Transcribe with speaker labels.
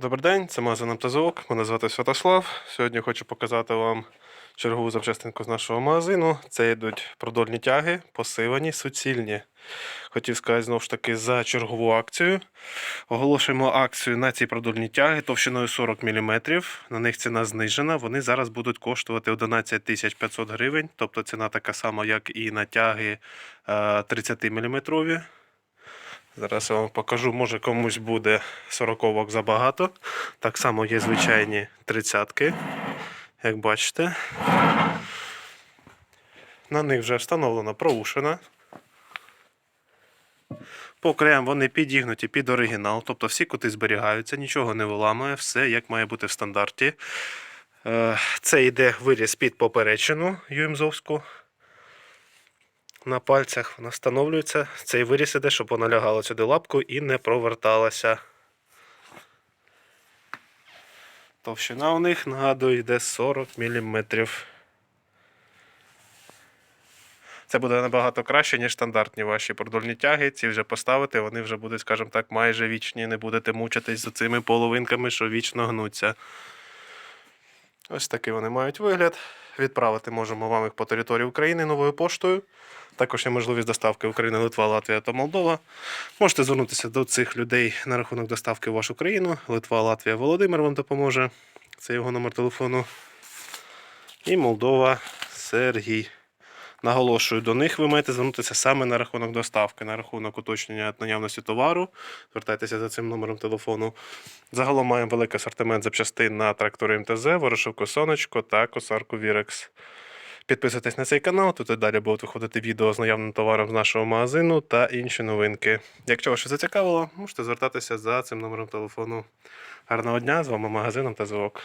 Speaker 1: Добрий день, це магазин «Автозвук». Мене звати Святослав. Сьогодні хочу показати вам чергову запчастинку з нашого магазину. Це йдуть продольні тяги, посилені, суцільні. Хотів сказати знову ж таки за чергову акцію. Оголошуємо акцію на ці продольні тяги товщиною 40 мм. На них ціна знижена. Вони зараз будуть коштувати 11 500 гривень. Тобто ціна така сама, як і на тяги е, 30 мм. Зараз я вам покажу, може комусь буде 40 забагато. Так само є звичайні тридцятки, як бачите. На них вже встановлена проушина. По краям вони підігнуті під оригінал, тобто всі кути зберігаються, нічого не виламує, все як має бути в стандарті. Е, Це йде виріз під поперечину ЮМЗовську. На пальцях вона встановлюється. Цей виріз іде, щоб вона лягала сюди лапку і не проверталася. Товщина у них, нагадую, йде 40 мм. Це буде набагато краще, ніж стандартні ваші продольні тяги. Ці вже поставити, вони вже будуть, скажімо так, майже вічні. Не будете мучитись з цими половинками, що вічно гнуться. Ось такий вони мають вигляд. Відправити можемо вам їх по території України новою поштою. Також є можливість доставки Україна, Литва, Латвія та Молдова. Можете звернутися до цих людей на рахунок доставки в вашу країну. Литва, Латвія, Володимир вам допоможе. Це його номер телефону. І Молдова Сергій. Наголошую, до них ви маєте звернутися саме на рахунок доставки, на рахунок уточнення наявності товару. Звертайтеся за цим номером телефону. Загалом маємо великий асортимент запчастин на трактори МТЗ, ворошилку Сонечко та косарку Вірекс. Підписуйтесь на цей канал, тут і далі будуть виходити відео з наявним товаром з нашого магазину та інші новинки. Якщо вас щось зацікавило, можете звертатися за цим номером телефону. Гарного дня! З вами магазин та звук.